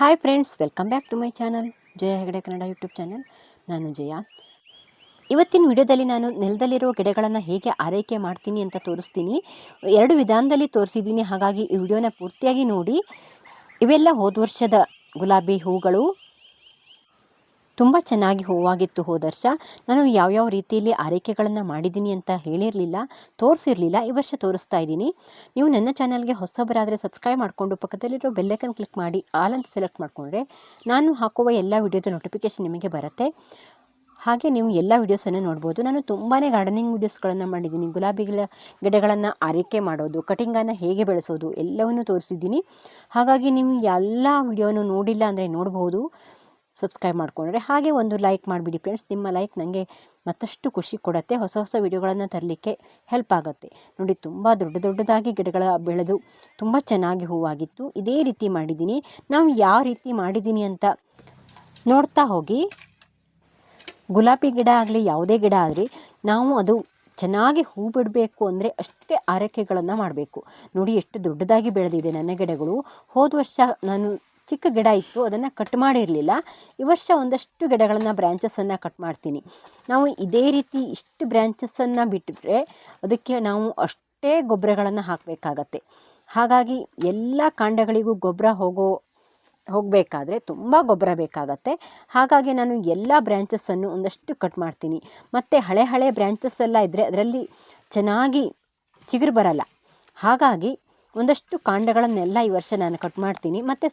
Hi friends welcome back to my channel Jaya Hegde Kannada YouTube channel ನಾನು ಜಯ. ಇವತ್ತಿನ ವಿಡಿಯೋದಲ್ಲಿ ನಾನು ನೆಲದಲ್ಲಿರುವ ಗಿಡಗಳನ್ನು ಹೇಗೆ ಆರೈಕೆ ಮಾಡ್ತೀನಿ ಅಂತ ತೋರಿಸ್ತೀನಿ. ಎರಡು ವಿಧಾನದಲ್ಲಿ ತೋರಿಸಿದ್ದೀನಿ, ಹಾಗಾಗಿ ಈ ವಿಡಿಯೋನ ಪೂರ್ತಿಯಾಗಿ ನೋಡಿ. ಇವೆಲ್ಲ ಹೋದ ವರ್ಷದ ಗುಲಾಬಿ ಹೂಗಳು ತುಂಬ ಚೆನ್ನಾಗಿ ಹೂವಾಗಿತ್ತು ಹೋದ ವರ್ಷ ನಾನು ಯಾವ್ಯಾವ ರೀತಿಯಲ್ಲಿ ಆರೈಕೆಗಳನ್ನು ಮಾಡಿದ್ದೀನಿ ಅಂತ ಹೇಳಿರಲಿಲ್ಲ, ತೋರಿಸಿರಲಿಲ್ಲ, ಈ ವರ್ಷ ತೋರಿಸ್ತಾ ಇದ್ದೀನಿ. ನೀವು ನನ್ನ ಚಾನಲ್ಗೆ ಹೊಸಬರಾದರೆ ಸಬ್ಸ್ಕ್ರೈಬ್ ಮಾಡಿಕೊಂಡು ಪಕ್ಕದಲ್ಲಿರೋ ಬೆಲ್ಲೈಕನ್ ಕ್ಲಿಕ್ ಮಾಡಿ, ಆಲ್ ಅಂತ ಸೆಲೆಕ್ಟ್ ಮಾಡಿಕೊಂಡ್ರೆ ನಾನು ಹಾಕುವ ಎಲ್ಲ ವಿಡಿಯೋದ ನೋಟಿಫಿಕೇಷನ್ ನಿಮಗೆ ಬರುತ್ತೆ. ಹಾಗೆ ನೀವು ಎಲ್ಲ ವೀಡಿಯೋಸನ್ನು ನೋಡ್ಬೋದು. ನಾನು ತುಂಬಾ ಗಾರ್ಡನಿಂಗ್ ವೀಡಿಯೋಸ್ಗಳನ್ನು ಮಾಡಿದ್ದೀನಿ. ಗುಲಾಬಿಗಳ ಗಿಡಗಳನ್ನು ಆರೈಕೆ ಮಾಡೋದು ಕಟಿಂಗನ್ನು ಹೇಗೆ ಬೆಳೆಸೋದು ಎಲ್ಲವನ್ನು ತೋರಿಸಿದ್ದೀನಿ. ಹಾಗಾಗಿ ನೀವು ಎಲ್ಲ ವಿಡಿಯೋನು ನೋಡಿಲ್ಲ ಅಂದರೆ ನೋಡ್ಬೋದು. ಸಬ್ಸ್ಕ್ರೈಬ್ ಮಾಡ್ಕೊಂಡ್ರೆ ಹಾಗೆ ಒಂದು ಲೈಕ್ ಮಾಡಿಬಿಡಿ ಫ್ರೆಂಡ್ಸ್ ನಿಮ್ಮ ಲೈಕ್ ನನಗೆ ಮತ್ತಷ್ಟು ಖುಷಿ ಕೊಡುತ್ತೆ. ಹೊಸ ಹೊಸ ವಿಡಿಯೋಗಳನ್ನು ತರಲಿಕ್ಕೆ ಹೆಲ್ಪ್ ಆಗುತ್ತೆ. ನೋಡಿ, ತುಂಬ ದೊಡ್ಡ ದೊಡ್ಡದಾಗಿ ಗಿಡಗಳ ಬೆಳೆದು ತುಂಬ ಚೆನ್ನಾಗಿ ಹೂವಾಗಿತ್ತು. ಇದೇ ರೀತಿ ಮಾಡಿದ್ದೀನಿ. ನಾವು ಯಾವ ರೀತಿ ಮಾಡಿದ್ದೀನಿ ಅಂತ ನೋಡ್ತಾ ಹೋಗಿ. ಗುಲಾಬಿ ಗಿಡ ಆಗಲಿ, ಯಾವುದೇ ಗಿಡ ಆಗಲಿ, ನಾವು ಅದು ಚೆನ್ನಾಗಿ ಹೂ ಬಿಡಬೇಕು ಅಂದರೆ ಅಷ್ಟೇ ಆರೈಕೆಗಳನ್ನು ಮಾಡಬೇಕು. ನೋಡಿ, ಎಷ್ಟು ದೊಡ್ಡದಾಗಿ ಬೆಳೆದಿದೆ ನನ್ನ ಗಿಡಗಳು. ಹೋದ ವರ್ಷ ನಾನು ಚಿಕ್ಕ ಗಿಡ ಇತ್ತು, ಅದನ್ನು ಕಟ್ ಮಾಡಿರಲಿಲ್ಲ. ಈ ವರ್ಷ ಒಂದಷ್ಟು ಗಿಡಗಳನ್ನು ಬ್ರ್ಯಾಂಚಸ್ಸನ್ನು ಕಟ್ ಮಾಡ್ತೀನಿ. ನಾವು ಇದೇ ರೀತಿ ಇಷ್ಟು ಬ್ರ್ಯಾಂಚಸ್ಸನ್ನು ಬಿಟ್ಟರೆ ಅದಕ್ಕೆ ನಾವು ಅಷ್ಟೇ ಗೊಬ್ಬರಗಳನ್ನು ಹಾಕಬೇಕಾಗತ್ತೆ. ಹಾಗಾಗಿ ಎಲ್ಲ ಕಾಂಡಗಳಿಗೂ ಗೊಬ್ಬರ ಹೋಗೋ, ಹೋಗಬೇಕಾದ್ರೆ ತುಂಬ ಗೊಬ್ಬರ ಬೇಕಾಗತ್ತೆ. ಹಾಗಾಗಿ ನಾನು ಎಲ್ಲ ಬ್ರ್ಯಾಂಚಸ್ಸನ್ನು ಒಂದಷ್ಟು ಕಟ್ ಮಾಡ್ತೀನಿ. ಮತ್ತು ಹಳೆ ಹಳೆ ಬ್ರ್ಯಾಂಚಸ್ ಎಲ್ಲ ಇದ್ದರೆ ಅದರಲ್ಲಿ ಚೆನ್ನಾಗಿ ಚಿಗುರು ಬರಲ್ಲ. ಹಾಗಾಗಿ ಒಂದಷ್ಟು ಕಾಂಡಗಳನ್ನೆಲ್ಲ ಈ ವರ್ಷ ನಾನು ಕಟ್ ಮಾಡ್ತೀನಿ. ಮತ್ತು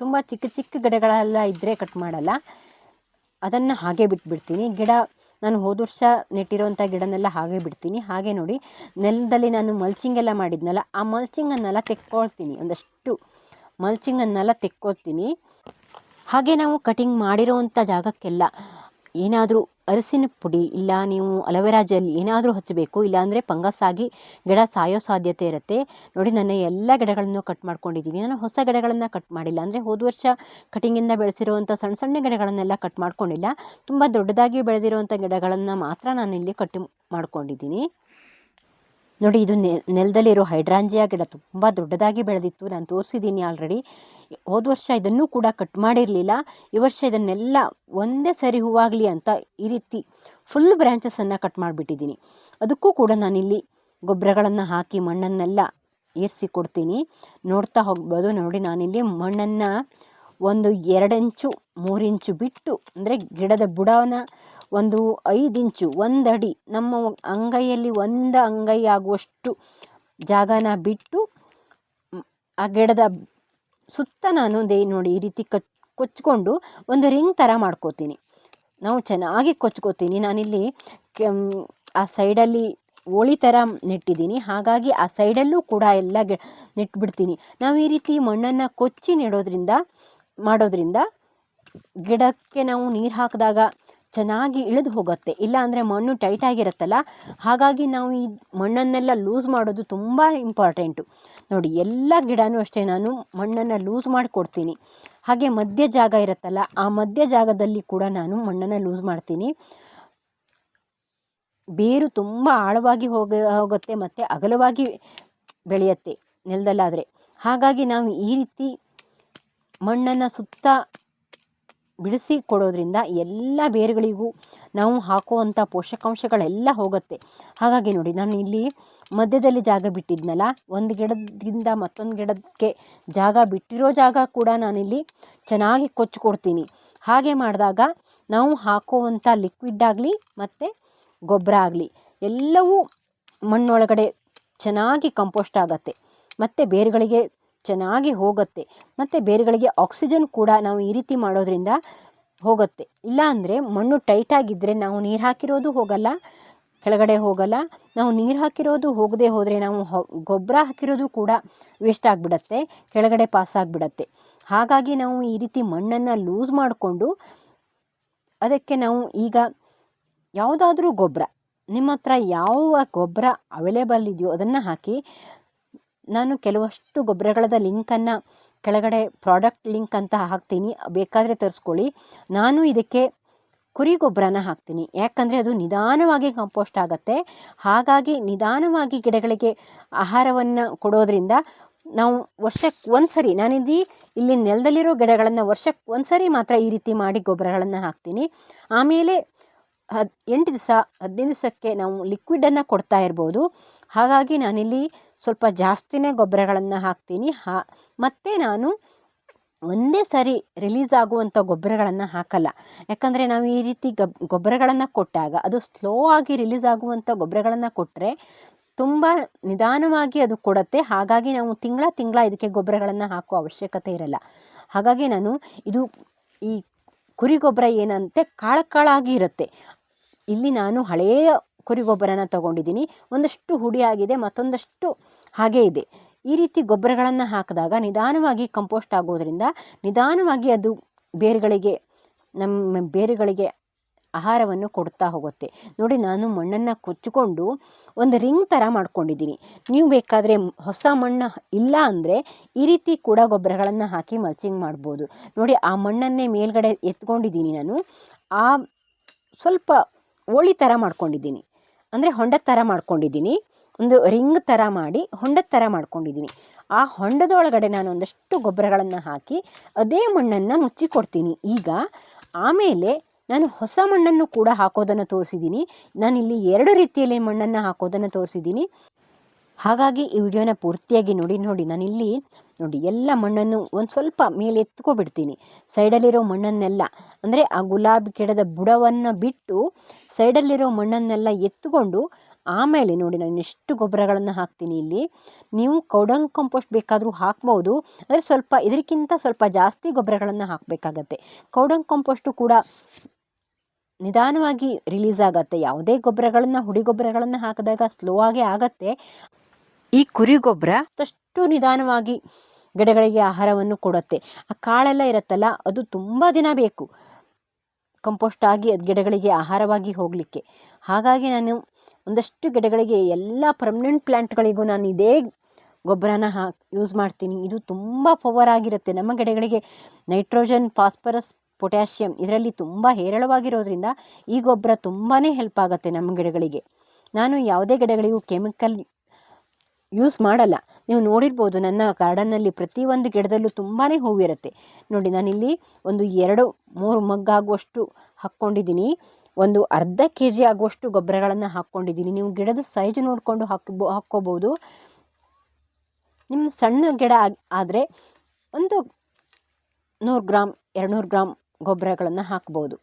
ತುಂಬ ಚಿಕ್ಕ ಚಿಕ್ಕ ಗಿಡಗಳೆಲ್ಲ ಇದ್ದರೆ ಕಟ್ ಮಾಡಲ್ಲ. ಅದನ್ನು ಹಾಗೆ ಬಿಟ್ಬಿಡ್ತೀನಿ. ಗಿಡ ನಾನು ಹೋದ ವರ್ಷ ನೆಟ್ಟಿರೋಂಥ ಗಿಡನೆಲ್ಲ ಹಾಗೆ ಬಿಡ್ತೀನಿ. ಹಾಗೆ ನೋಡಿ ನೆಲದಲ್ಲಿ ನಾನು ಮಲ್ಚಿಂಗ್ ಎಲ್ಲ ಮಾಡಿದ್ನಲ್ಲ, ಆ ಮಲ್ಚಿಂಗನ್ನೆಲ್ಲ ತೆಕ್ಕೊಳ್ತೀನಿ. ಒಂದಷ್ಟು ಮಲ್ಚಿಂಗನ್ನೆಲ್ಲ ತೆಕ್ಕೊಳ್ತೀನಿ. ಹಾಗೆ ನಾವು ಕಟಿಂಗ್ ಮಾಡಿರೋವಂಥ ಜಾಗಕ್ಕೆಲ್ಲ ಏನಾದರೂ ಅರಸಿನ ಪುಡಿ ಇಲ್ಲ, ನೀವು ಅಲೋವೆರಾ ಜೆಲ್ ಏನಾದರೂ ಹಚ್ಚಬೇಕು, ಇಲ್ಲಾಂದರೆ ಫಂಗಸ್ ಆಗಿ ಗಿಡ ಸಾಯೋ ಸಾಧ್ಯತೆ ಇರುತ್ತೆ. ನೋಡಿ, ನನ್ನ ಎಲ್ಲ ಗಿಡಗಳನ್ನು ಕಟ್ ಮಾಡ್ಕೊಂಡಿದ್ದೀನಿ. ನಾನು ಹೊಸ ಗಿಡಗಳನ್ನು ಕಟ್ ಮಾಡಿಲ್ಲ. ಅಂದರೆ ಹೋದ ವರ್ಷ ಕಟಿಂಗಿಂದ ಬೆಳೆಸಿರುವಂಥ ಸಣ್ಣ ಸಣ್ಣ ಗಿಡಗಳನ್ನೆಲ್ಲ ಕಟ್ ಮಾಡ್ಕೊಂಡಿಲ್ಲ. ತುಂಬ ದೊಡ್ಡದಾಗಿ ಬೆಳೆದಿರುವಂಥ ಗಿಡಗಳನ್ನು ಮಾತ್ರ ನಾನು ಇಲ್ಲಿ ಕಟ್ ಮಾಡ್ಕೊಂಡಿದ್ದೀನಿ. ನೋಡಿ, ಇದು ನೆಲದಲ್ಲಿರೋ ಹೈಡ್ರಾಂಜಿಯಾ ಗಿಡ ತುಂಬ ದೊಡ್ಡದಾಗಿ ಬೆಳೆದಿತ್ತು. ನಾನು ತೋರಿಸಿದ್ದೀನಿ ಆಲ್ರೆಡಿ. ಹೋದ ವರ್ಷ ಇದನ್ನು ಕೂಡ ಕಟ್ ಮಾಡಿರಲಿಲ್ಲ. ಈ ವರ್ಷ ಇದನ್ನೆಲ್ಲ ಒಂದೇ ಸರಿ ಹೂವಾಗಲಿ ಅಂತ ಈ ರೀತಿ ಫುಲ್ ಬ್ರ್ಯಾಂಚಸನ್ನು ಕಟ್ ಮಾಡಿಬಿಟ್ಟಿದ್ದೀನಿ ಅದಕ್ಕೂ ಕೂಡ ನಾನಿಲ್ಲಿ ಗೊಬ್ಬರಗಳನ್ನು ಹಾಕಿ ಮಣ್ಣನ್ನೆಲ್ಲ ಏರಿಸಿ ಕೊಡ್ತೀನಿ. ನೋಡ್ತಾ ಹೋಗ್ಬೋದು. ನೋಡಿ ನಾನಿಲ್ಲಿ ಮಣ್ಣನ್ನು ಒಂದು ಎರಡು ಇಂಚು, ಮೂರು ಇಂಚು ಬಿಟ್ಟು, ಅಂದರೆ ಗಿಡದ ಬುಡನ ಒಂದು ಐದು ಇಂಚು, ಒಂದು ಅಡಿ. ನಮ್ಮ ಅಂಗೈಯಲ್ಲಿ ಒಂದು ಅಂಗೈ ಆಗುವಷ್ಟು ಜಾಗನ ಬಿಟ್ಟು ಆ ಗಿಡದ ಸುತ್ತ ನಾನು ದೇ ನೋಡಿ ಈ ರೀತಿ ಕಚ್, ಕೊಚ್ಕೊಂಡು ಒಂದು ರಿಂಗ್ ಥರ ಮಾಡ್ಕೋತೀನಿ. ನಾವು ಚೆನ್ನಾಗಿ ಕೊಚ್ಕೋತೀನಿ. ನಾನಿಲ್ಲಿ ಆ ಸೈಡಲ್ಲಿ ಓಳಿ ಥರ ನೆಟ್ಟಿದ್ದೀನಿ. ಹಾಗಾಗಿ ಆ ಸೈಡಲ್ಲೂ ಕೂಡ ಎಲ್ಲ ಗಿ, ನೆಟ್ಬಿಡ್ತೀನಿ. ನಾವು ಈ ರೀತಿ ಮಣ್ಣನ್ನು ಕೊಚ್ಚಿ ನೆಡೋದ್ರಿಂದ, ಮಾಡೋದ್ರಿಂದ ಗಿಡಕ್ಕೆ ನಾವು ನೀರು ಹಾಕಿದಾಗ ಚೆನ್ನಾಗಿ ಇಳಿದು ಹೋಗುತ್ತೆ. ಇಲ್ಲ ಅಂದರೆ ಮಣ್ಣು ಟೈಟಾಗಿರುತ್ತಲ್ಲ ಹಾಗಾಗಿ ನಾವು ಈ ಮಣ್ಣನ್ನೆಲ್ಲ ಲೂಸ್ ಮಾಡೋದು ತುಂಬ ಇಂಪಾರ್ಟೆಂಟು ನೋಡಿ, ಎಲ್ಲ ಗಿಡನೂ ಅಷ್ಟೇ, ನಾನು ಮಣ್ಣನ್ನು ಲೂಸ್ ಮಾಡಿ ಕೊಡ್ತೀನಿ. ಹಾಗೆ ಮಧ್ಯ ಜಾಗ ಇರುತ್ತಲ್ಲ, ಆ ಮಧ್ಯ ಜಾಗದಲ್ಲಿ ಕೂಡ ನಾನು ಮಣ್ಣನ್ನು ಲೂಸ್ ಮಾಡ್ತೀನಿ. ಬೇರು ತುಂಬ ಆಳವಾಗಿ ಹೋಗ, ಹೋಗುತ್ತೆ ಮತ್ತು ಅಗಲವಾಗಿ ಬೆಳೆಯುತ್ತೆ ನೆಲದಲ್ಲಾದರೆ. ಹಾಗಾಗಿ ನಾವು ಈ ರೀತಿ ಮಣ್ಣನ್ನು ಸುತ್ತ ಬಿಡಿಸಿ ಕೊಡೋದ್ರಿಂದ ಎಲ್ಲ ಬೇರುಗಳಿಗೂ ನಾವು ಹಾಕುವಂಥ ಪೋಷಕಾಂಶಗಳೆಲ್ಲ ಹೋಗುತ್ತೆ. ಹಾಗಾಗಿ ನೋಡಿ, ನಾನು ಇಲ್ಲಿ ಮಧ್ಯದಲ್ಲಿ ಜಾಗ ಬಿಟ್ಟಿದ್ನಲ್ಲ, ಒಂದು ಗಿಡದಿಂದ ಮತ್ತೊಂದು ಗಿಡಕ್ಕೆ ಜಾಗ ಬಿಟ್ಟಿರೋ ಜಾಗ ಕೂಡ ನಾನಿಲ್ಲಿ ಚೆನ್ನಾಗಿ ಕೊಚ್ಚಿ ಕೊಡ್ತೀನಿ. ಹಾಗೆ ಮಾಡಿದಾಗ ನಾವು ಹಾಕುವಂಥ ಲಿಕ್ವಿಡ್ ಆಗಲಿ ಮತ್ತು ಗೊಬ್ಬರ ಆಗಲಿ, ಎಲ್ಲವೂ ಮಣ್ಣೊಳಗಡೆ ಚೆನ್ನಾಗಿ ಕಂಪೋಸ್ಟ್ ಆಗುತ್ತೆ. ಮತ್ತು ಬೇರುಗಳಿಗೆ ಚೆನ್ನಾಗಿ ಹೋಗುತ್ತೆ. ಮತ್ತು ಬೇರುಗಳಿಗೆ ಆಕ್ಸಿಜನ್ ಕೂಡ ನಾವು ಈ ರೀತಿ ಮಾಡೋದ್ರಿಂದ ಹೋಗುತ್ತೆ. ಇಲ್ಲ ಅಂದರೆ ಮಣ್ಣು ಟೈಟಾಗಿದ್ದರೆ ನಾವು ನೀರು ಹಾಕಿರೋದು ಹೋಗಲ್ಲ, ಕೆಳಗಡೆ ಹೋಗಲ್ಲ. ನಾವು ನೀರು ಹಾಕಿರೋದು ಹೋಗದೆ ಹೋದರೆ ನಾವು ಗೊಬ್ಬರ ಹಾಕಿರೋದು ಕೂಡ ವೇಸ್ಟ್ ಆಗಿಬಿಡತ್ತೆ, ಕೆಳಗಡೆ ಪಾಸ್ ಆಗಿಬಿಡತ್ತೆ. ಹಾಗಾಗಿ ನಾವು ಈ ರೀತಿ ಮಣ್ಣನ್ನು ಲೂಸ್ ಮಾಡಿಕೊಂಡು ಅದಕ್ಕೆ ನಾವು ಈಗ ಯಾವುದಾದ್ರೂ ಗೊಬ್ಬರ, ನಿಮ್ಮ ಹತ್ರ ಯಾವ ಗೊಬ್ಬರ ಅವೈಲೇಬಲ್ ಇದೆಯೋ ಅದನ್ನು ಹಾಕಿ ನಾನು ಕೆಲವಷ್ಟು ಗೊಬ್ಬರಗಳದ ಲಿಂಕನ್ನು ಕೆಳಗಡೆ ಪ್ರಾಡಕ್ಟ್ ಲಿಂಕ್ ಅಂತ ಹಾಕ್ತೀನಿ. ಬೇಕಾದರೆ ತರಿಸ್ಕೊಳ್ಳಿ. ನಾನು ಇದಕ್ಕೆ ಕುರಿ ಗೊಬ್ಬರನ ಹಾಕ್ತೀನಿ. ಯಾಕಂದರೆ ಅದು ನಿಧಾನವಾಗಿ ಕಂಪೋಸ್ಟ್ ಆಗುತ್ತೆ. ಹಾಗಾಗಿ ನಿಧಾನವಾಗಿ ಗಿಡಗಳಿಗೆ ಆಹಾರವನ್ನು ಕೊಡೋದ್ರಿಂದ ನಾವು ವರ್ಷಕ್ಕೆ ಒಂದು ಸರಿ ಇಲ್ಲಿ ನೆಲದಲ್ಲಿರೋ ಗಿಡಗಳನ್ನು ವರ್ಷಕ್ಕೆ ಒಂದು ಸರಿ ಮಾತ್ರ ಈ ರೀತಿ ಮಾಡಿ ಗೊಬ್ಬರಗಳನ್ನು ಹಾಕ್ತೀನಿ. ಆಮೇಲೆ ಹದ್ ಎಂಟು ದಿವಸ, ಹದಿನೈದು ದಿವಸಕ್ಕೆ ನಾವು ಲಿಕ್ವಿಡನ್ನು ಕೊಡ್ತಾ ಇರ್ಬೋದು. ಹಾಗಾಗಿ ನಾನಿಲ್ಲಿ ಸ್ವಲ್ಪ ಜಾಸ್ತಿನೇ ಗೊಬ್ಬರಗಳನ್ನು ಹಾಕ್ತೀನಿ. ಹಾ, ಮತ್ತು ನಾನು ಒಂದೇ ಸಾರಿ ರಿಲೀಸ್ ಆಗುವಂಥ ಗೊಬ್ಬರಗಳನ್ನು ಹಾಕಲ್ಲ. ಯಾಕಂದರೆ ನಾವು ಈ ರೀತಿ ಗಬ್, ಗೊಬ್ಬರಗಳನ್ನು ಕೊಟ್ಟಾಗ, ಅದು ಸ್ಲೋ ಆಗಿ ರಿಲೀಸ್ ಆಗುವಂಥ ಗೊಬ್ಬರಗಳನ್ನು ಕೊಟ್ಟರೆ ತುಂಬ ನಿಧಾನವಾಗಿ ಅದು ಕೊಡುತ್ತೆ. ಹಾಗಾಗಿ ನಾವು ತಿಂಗಳ ತಿಂಗಳ ಇದಕ್ಕೆ ಗೊಬ್ಬರಗಳನ್ನು ಹಾಕೋ ಅವಶ್ಯಕತೆ ಇರಲ್ಲ. ಹಾಗಾಗಿ ನಾನು ಇದು ಈ ಕುರಿ ಗೊಬ್ಬರ ಏನಂತೆ ಕಾಳು ಕಾಳಾಗಿ ಇರುತ್ತೆ. ಇಲ್ಲಿ ನಾನು ಹಳೆಯ ಕುರಿ ಗೊಬ್ಬರನ ತಗೊಂಡಿದ್ದೀನಿ. ಒಂದಷ್ಟು ಹುಡಿಯಾಗಿದೆ ಮತ್ತೊಂದಷ್ಟು ಹಾಗೇ ಇದೆ. ಈ ರೀತಿ ಗೊಬ್ಬರಗಳನ್ನು ಹಾಕಿದಾಗ ನಿಧಾನವಾಗಿ ಕಂಪೋಸ್ಟ್ ಆಗೋದರಿಂದ ನಿಧಾನವಾಗಿ ಅದು ಬೇರುಗಳಿಗೆ ನಮ್ಮ ಬೇರುಗಳಿಗೆ ಆಹಾರವನ್ನು ಕೊಡ್ತಾ ಹೋಗುತ್ತೆ. ನೋಡಿ, ನಾನು ಮಣ್ಣನ್ನು ಕೊಚ್ಚಿಕೊಂಡು ಒಂದು ರಿಂಗ್ ಥರ ಮಾಡ್ಕೊಂಡಿದ್ದೀನಿ. ನೀವು ಬೇಕಾದರೆ ಹೊಸ ಮಣ್ಣು ಇಲ್ಲ ಅಂದರೆ ಈ ರೀತಿ ಕೂಡ ಗೊಬ್ಬರಗಳನ್ನು ಹಾಕಿ ಮಲ್ಚಿಂಗ್ ಮಾಡ್ಬೋದು. ನೋಡಿ, ಆ ಮಣ್ಣನ್ನೇ ಮೇಲ್ಗಡೆ ಎತ್ಕೊಂಡಿದ್ದೀನಿ ನಾನು. ಆ ಸ್ವಲ್ಪ ಓಳಿ ಥರ ಮಾಡ್ಕೊಂಡಿದ್ದೀನಿ. ಅಂದರೆ ಹೊಂಡದ ಥರ ಮಾಡ್ಕೊಂಡಿದ್ದೀನಿ. ಒಂದು ರಿಂಗ್ ಥರ ಮಾಡಿ, ಹೊಂಡದ ಥರ ಮಾಡ್ಕೊಂಡಿದ್ದೀನಿ ಆ ಹೊಂಡದೊಳಗಡೆ ನಾನು ಒಂದಷ್ಟು ಗೊಬ್ಬರಗಳನ್ನು ಹಾಕಿ, ಅದೇ ಮಣ್ಣನ್ನು ಮುಚ್ಚಿ ಕೊಡ್ತೀನಿ ಈಗ ಆಮೇಲೆ ನಾನು ಹೊಸ ಮಣ್ಣನ್ನು ಕೂಡ ಹಾಕೋದನ್ನು ತೋರಿಸಿದ್ದೀನಿ ನಾನಿಲ್ಲಿ ಎರಡು ರೀತಿಯಲ್ಲಿ ಮಣ್ಣನ್ನು ಹಾಕೋದನ್ನು ತೋರಿಸಿದ್ದೀನಿ ಹಾಗಾಗಿ ಈ ವಿಡಿಯೋನ ಪೂರ್ತಿಯಾಗಿ ನೋಡಿ ನೋಡಿ. ನಾನಿಲ್ಲಿ ನೋಡಿ, ಎಲ್ಲ ಮಣ್ಣನ್ನು ಒಂದು ಸ್ವಲ್ಪ ಮೇಲೆ ಎತ್ಕೊಬಿಡ್ತೀನಿ. ಸೈಡಲ್ಲಿರೋ ಮಣ್ಣನ್ನೆಲ್ಲ, ಅಂದರೆ ಆ ಗುಲಾಬಿ ಗಿಡದ ಬುಡವನ್ನು ಬಿಟ್ಟು ಸೈಡಲ್ಲಿರೋ ಮಣ್ಣನ್ನೆಲ್ಲ ಎತ್ಕೊಂಡು ಆಮೇಲೆ ನೋಡಿ ನಾನು ಎಷ್ಟು ಗೊಬ್ಬರಗಳನ್ನು ಹಾಕ್ತೀನಿ ಇಲ್ಲಿ. ನೀವು ಕೌಡಂಗ್ ಕಂಪೋಸ್ಟ್ ಬೇಕಾದರೂ ಹಾಕ್ಬೋದು. ಅಂದರೆ ಸ್ವಲ್ಪ ಇದಕ್ಕಿಂತ ಸ್ವಲ್ಪ ಜಾಸ್ತಿ ಗೊಬ್ಬರಗಳನ್ನು ಹಾಕಬೇಕಾಗತ್ತೆ. ಕೌಡಂಗ್ ಕಂಪೋಸ್ಟು ಕೂಡ ನಿಧಾನವಾಗಿ ರಿಲೀಸ್ ಆಗತ್ತೆ. ಯಾವುದೇ ಗೊಬ್ಬರಗಳನ್ನು, ಹುಡಿ ಗೊಬ್ಬರಗಳನ್ನು ಹಾಕಿದಾಗ ಸ್ಲೋ ಆಗೇ ಆಗತ್ತೆ. ಈ ಕುರಿ ಗೊಬ್ಬರ ಅಷ್ಟು ನಿಧಾನವಾಗಿ ಗಿಡಗಳಿಗೆ ಆಹಾರವನ್ನು ಕೊಡುತ್ತೆ. ಆ ಕಾಳೆಲ್ಲ ಇರುತ್ತಲ್ಲ, ಅದು ತುಂಬ ದಿನ ಬೇಕು. ಕಂಪೋಸ್ಟ್ ಆಗಿ ಅದು ಗಿಡಗಳಿಗೆ ಆಹಾರವಾಗಿ ಹೋಗಲಿಕ್ಕೆ. ಹಾಗಾಗಿ ನಾನು ಒಂದಷ್ಟು ಗಿಡಗಳಿಗೆ ಎಲ್ಲ ಪರ್ಮನೆಂಟ್ ಪ್ಲ್ಯಾಂಟ್ಗಳಿಗೂ ನಾನು ಇದೇ ಗೊಬ್ಬರನ ಹಾಕಿ ಯೂಸ್ ಮಾಡ್ತೀನಿ. ಇದು ತುಂಬ ಪವರ್ ಆಗಿರುತ್ತೆ. ನಮ್ಮ ಗಿಡಗಳಿಗೆ ನೈಟ್ರೋಜನ್ ಫಾಸ್ಫರಸ್ ಪೊಟ್ಯಾಷಿಯಮ್ ಇದರಲ್ಲಿ ತುಂಬ ಹೇರಳವಾಗಿರೋದ್ರಿಂದ ಈ ಗೊಬ್ಬರ ತುಂಬಾ ಹೆಲ್ಪ್ ಆಗುತ್ತೆ ನಮ್ಮ ಗಿಡಗಳಿಗೆ. ನಾನು ಯಾವುದೇ ಗಿಡಗಳಿಗೂ ಕೆಮಿಕಲ್ ಯೂಸ್ ಮಾಡಲ್ಲ. ನೀವು ನೋಡಿರ್ಬೋದು ನನ್ನ ಗಾರ್ಡನ್ನಲ್ಲಿ ಪ್ರತಿಯೊಂದು ಗಿಡದಲ್ಲೂ ತುಂಬಾ ಹೂವಿರುತ್ತೆ. ನೋಡಿ, ನಾನಿಲ್ಲಿ ಒಂದು ಎರಡು, ಮೂರು ಮಗ್ಗಾಗುವಷ್ಟು ಹಾಕ್ಕೊಂಡಿದ್ದೀನಿ. ಒಂದು ಅರ್ಧ ಕೆ ಜಿ ಆಗುವಷ್ಟು ಗೊಬ್ಬರಗಳನ್ನು ಹಾಕ್ಕೊಂಡಿದ್ದೀನಿ. ನೀವು ಗಿಡದ ಸೈಜ್ ನೋಡಿಕೊಂಡು ಹಾಕ್ಬೋ ಹಾಕ್ಕೋಬೋದು. ನಿಮ್ಮ ಸಣ್ಣ ಗಿಡ ಆದರೆ ಒಂದು ನೂರು ಗ್ರಾಮ್ ಎರಡುನೂರು ಗ್ರಾಮ್ ಗೊಬ್ಬರಗಳನ್ನು ಹಾಕ್ಬೋದು.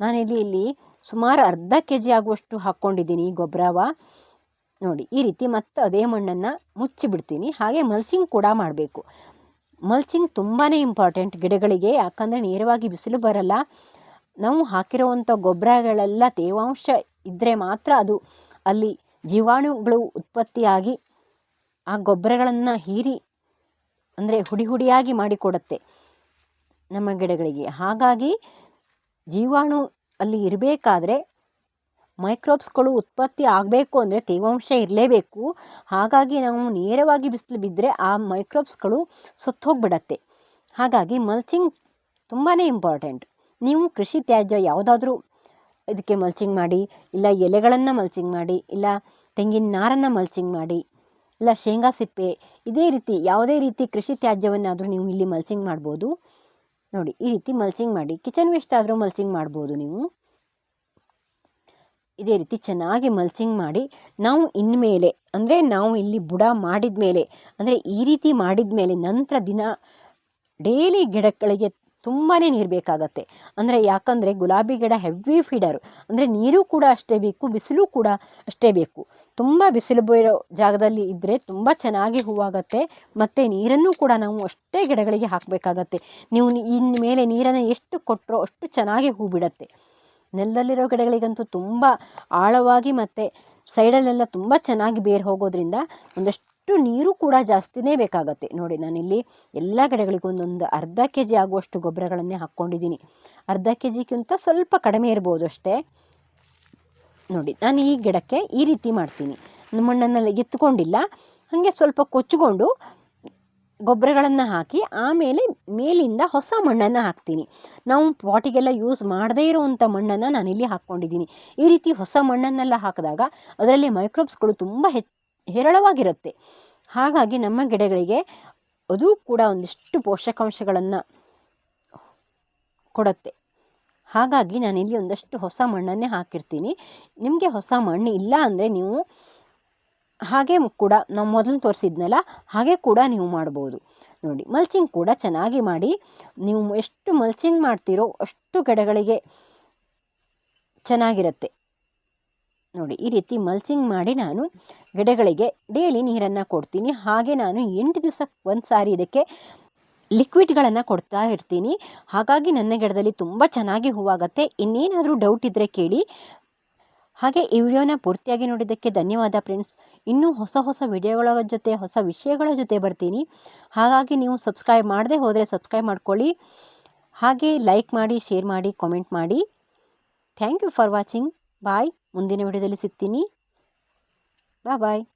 ನಾನಿಲ್ಲಿ ಇಲ್ಲಿ ಸುಮಾರು ಅರ್ಧ ಕೆ ಜಿ ಆಗುವಷ್ಟು ಹಾಕ್ಕೊಂಡಿದ್ದೀನಿ ಗೊಬ್ಬರವ. ನೋಡಿ, ಈ ರೀತಿ ಮತ್ತೆ ಅದೇ ಮಣ್ಣನ್ನು ಮುಚ್ಚಿಬಿಡ್ತೀನಿ. ಹಾಗೆ ಮಲ್ಚಿಂಗ್ ಕೂಡ ಮಾಡಬೇಕು. ಮಲ್ಚಿಂಗ್ ತುಂಬಾ ಇಂಪಾರ್ಟೆಂಟ್ ಗಿಡಗಳಿಗೆ, ಯಾಕಂದರೆ ನೇರವಾಗಿ ಬಿಸಿಲು ಬರಲ್ಲ. ನಾವು ಹಾಕಿರುವಂಥ ಗೊಬ್ಬರಗಳೆಲ್ಲ ತೇವಾಂಶ ಇದ್ದರೆ ಮಾತ್ರ ಅದು ಅಲ್ಲಿ ಜೀವಾಣುಗಳು ಉತ್ಪತ್ತಿಯಾಗಿ ಆ ಗೊಬ್ಬರಗಳನ್ನು ಹೀರಿ, ಅಂದರೆ ಹುಡಿ ಹುಡಿಯಾಗಿ ಮಾಡಿಕೊಡುತ್ತೆ ನಮ್ಮ ಗಿಡಗಳಿಗೆ. ಹಾಗಾಗಿ ಜೀವಾಣು ಅಲ್ಲಿ ಇರಬೇಕಾದ್ರೆ ಮೈಕ್ರೋಬ್ಸ್ಗಳು ಉತ್ಪತ್ತಿ ಆಗಬೇಕು ಅಂದರೆ ತೇವಾಂಶ ಇರಲೇಬೇಕು. ಹಾಗಾಗಿ ನಾವು ನೇರವಾಗಿ ಬಿಸಿಲು ಬಿದ್ದರೆ ಆ ಮೈಕ್ರೋಬ್ಸ್ಗಳು ಸುತ್ತೋಗ್ಬಿಡತ್ತೆ. ಹಾಗಾಗಿ ಮಲ್ಚಿಂಗ್ ತುಂಬಾ ಇಂಪಾರ್ಟೆಂಟ್. ನೀವು ಕೃಷಿ ತ್ಯಾಜ್ಯ ಯಾವುದಾದ್ರೂ ಇದಕ್ಕೆ ಮಲ್ಚಿಂಗ್ ಮಾಡಿ, ಇಲ್ಲ ಎಲೆಗಳನ್ನು ಮಲ್ಚಿಂಗ್ ಮಾಡಿ, ಇಲ್ಲ ತೆಂಗಿನ ನಾರನ್ನು ಮಲ್ಚಿಂಗ್ ಮಾಡಿ, ಇಲ್ಲ ಶೇಂಗಾ ಸಿಪ್ಪೆ, ಇದೇ ರೀತಿ ಯಾವುದೇ ರೀತಿ ಕೃಷಿ ತ್ಯಾಜ್ಯವನ್ನಾದರೂ ನೀವು ಇಲ್ಲಿ ಮಲ್ಚಿಂಗ್ ಮಾಡ್ಬೋದು. ನೋಡಿ, ಈ ರೀತಿ ಮಲ್ಚಿಂಗ್ ಮಾಡಿ ಕಿಚನ್ ವೇಸ್ಟ್ ಆದರೂ ಮಲ್ಚಿಂಗ್ ಮಾಡ್ಬೋದು ನೀವು. ಇದೇ ರೀತಿ ಚೆನ್ನಾಗಿ ಮಲ್ಚಿಂಗ್ ಮಾಡಿ, ನಾವು ಇನ್ಮೇಲೆ, ಅಂದರೆ ನಾವು ಇಲ್ಲಿ ಬುಡ ಮಾಡಿದ ಮೇಲೆ ಅಂದರೆ ಈ ರೀತಿ ಮಾಡಿದ ಮೇಲೆ ನಂತರ ದಿನ ಡೈಲಿ ಗಿಡಗಳಿಗೆ ತುಂಬಾ ನೀರು ಬೇಕಾಗತ್ತೆ. ಅಂದರೆ ಯಾಕಂದರೆ ಗುಲಾಬಿ ಗಿಡ ಹೆವಿ ಫೀಡರು ಅಂದರೆ ನೀರು ಕೂಡ ಅಷ್ಟೇ ಬೇಕು, ಬಿಸಿಲು ಕೂಡ ಅಷ್ಟೇ ಬೇಕು. ತುಂಬ ಬಿಸಿಲು ಬೀರೋ ಜಾಗದಲ್ಲಿ ಇದ್ದರೆ ತುಂಬ ಚೆನ್ನಾಗಿ ಹೂವಾಗತ್ತೆ ಮತ್ತು ನೀರನ್ನು ಕೂಡ ನಾವು ಅಷ್ಟೇ ಗಿಡಗಳಿಗೆ ಹಾಕಬೇಕಾಗತ್ತೆ. ನೀವು ಇನ್ನು ಮೇಲೆ ನೀರನ್ನು ಎಷ್ಟು ಕೊಟ್ಟರೋ ಅಷ್ಟು ಚೆನ್ನಾಗಿ ಹೂ ಬಿಡತ್ತೆ. ನೆಲದಲ್ಲಿರೋ ಗಿಡಗಳಿಗಂತೂ ತುಂಬ ಆಳವಾಗಿ ಮತ್ತು ಸೈಡಲ್ಲೆಲ್ಲ ತುಂಬ ಚೆನ್ನಾಗಿ ಬೇರು ಹೋಗೋದ್ರಿಂದ ಒಂದಷ್ಟು ನೀರು ಕೂಡ ಜಾಸ್ತಿನೇ ಬೇಕಾಗತ್ತೆ. ನೋಡಿ, ನಾನಿಲ್ಲಿ ಎಲ್ಲ ಗಿಡಗಳಿಗೂ ಒಂದೊಂದು ಅರ್ಧ ಕೆ ಜಿ ಆಗುವಷ್ಟು ಗೊಬ್ಬರಗಳನ್ನೇ ಹಾಕ್ಕೊಂಡಿದ್ದೀನಿ. ಅರ್ಧ ಕೆ ಜಿಗಿಂತ ಸ್ವಲ್ಪ ಕಡಿಮೆ ಇರ್ಬೋದು ಅಷ್ಟೇ. ನೋಡಿ, ನಾನು ಈ ಗಿಡಕ್ಕೆ ಈ ರೀತಿ ಮಾಡ್ತೀನಿ. ಮಣ್ಣನ್ನೆಲ್ಲ ಎತ್ಕೊಂಡಿಲ್ಲ. ಹಾಗೆ ಸ್ವಲ್ಪ ಕೊಚ್ಚಿಕೊಂಡು ಗೊಬ್ಬರಗಳನ್ನು ಹಾಕಿ ಆಮೇಲೆ ಮೇಲಿಂದ ಹೊಸ ಮಣ್ಣನ್ನು ಹಾಕ್ತೀನಿ. ನಾವು ಪಾಟಿಗೆಲ್ಲ ಯೂಸ್ ಮಾಡದೇ ಇರುವಂಥ ಮಣ್ಣನ್ನು ನಾನಿಲ್ಲಿ ಹಾಕ್ಕೊಂಡಿದ್ದೀನಿ. ಈ ರೀತಿ ಹೊಸ ಮಣ್ಣನ್ನೆಲ್ಲ ಹಾಕಿದಾಗ ಅದರಲ್ಲಿ ಮೈಕ್ರೋಬ್ಸ್ಗಳು ತುಂಬ ಹೆಚ್ಚು ಹೇರಳವಾಗಿರುತ್ತೆ. ಹಾಗಾಗಿ ನಮ್ಮ ಗಿಡಗಳಿಗೆ ಅದು ಕೂಡ ಒಂದಿಷ್ಟು ಪೋಷಕಾಂಶಗಳನ್ನು ಕೊಡುತ್ತೆ. ಹಾಗಾಗಿ ನಾನು ಇಲ್ಲಿ ಒಂದಷ್ಟು ಹೊಸ ಮಣ್ಣನ್ನೇ ಹಾಕಿರ್ತೀನಿ. ನಿಮಗೆ ಹೊಸ ಮಣ್ಣು ಇಲ್ಲ ಅಂದರೆ ನೀವು ಹಾಗೆ ಕೂಡ ನಾವು ಮೊದಲು ತೋರಿಸಿದ್ನಲ್ಲ, ಹಾಗೆ ಕೂಡ ನೀವು ಮಾಡ್ಬೋದು. ನೋಡಿ ಮಲ್ಚಿಂಗ್ ಕೂಡ ಚೆನ್ನಾಗಿ ಮಾಡಿ, ನೀವು ಎಷ್ಟು ಮಲ್ಚಿಂಗ್ ಮಾಡ್ತೀರೋ ಅಷ್ಟು ಗಿಡಗಳಿಗೆ ಚೆನ್ನಾಗಿರುತ್ತೆ. ನೋಡಿ, ಈ ರೀತಿ ಮಲ್ಚಿಂಗ್ ಮಾಡಿ ನಾನು ಗಿಡಗಳಿಗೆ ಡೈಲಿ ನೀರನ್ನು ಕೊಡ್ತೀನಿ. ಹಾಗೆ ನಾನು ಎಂಟು ದಿವಸ ಒಂದು ಸಾರಿ ಇದಕ್ಕೆ ಲಿಕ್ವಿಡ್ಗಳನ್ನು ಕೊಡ್ತಾ ಇರ್ತೀನಿ. ಹಾಗಾಗಿ ನನ್ನ ಗಿಡದಲ್ಲಿ ತುಂಬ ಚೆನ್ನಾಗಿ ಹೂವಾಗತ್ತೆ ಇನ್ನೇನಾದರೂ ಡೌಟ್ ಇದ್ದರೆ ಕೇಳಿ. ಹಾಗೆ ಈ ವಿಡಿಯೋನ ಪೂರ್ತಿಯಾಗಿ ನೋಡಿದ್ದಕ್ಕೆ ಧನ್ಯವಾದ ಫ್ರೆಂಡ್ಸ್ ಇನ್ನೂ ಹೊಸ ಹೊಸ ವಿಡಿಯೋಗಳ ಜೊತೆ, ಹೊಸ ವಿಷಯಗಳ ಜೊತೆ ಬರ್ತೀನಿ. ಹಾಗಾಗಿ ನೀವು ಸಬ್ಸ್ಕ್ರೈಬ್ ಮಾಡದೆ ಹೋದರೆ ಸಬ್ಸ್ಕ್ರೈಬ್ ಮಾಡ್ಕೊಳ್ಳಿ. ಹಾಗೆ ಲೈಕ್ ಮಾಡಿ ಶೇರ್ ಮಾಡಿ ಕಾಮೆಂಟ್ ಮಾಡಿ. Thank you for watching bye ಮುಂದಿನ ವಿಡಿಯೋದಲ್ಲಿ ಸಿಗ್ತೀನಿ. ಬಾಯ್ ಬಾಯ್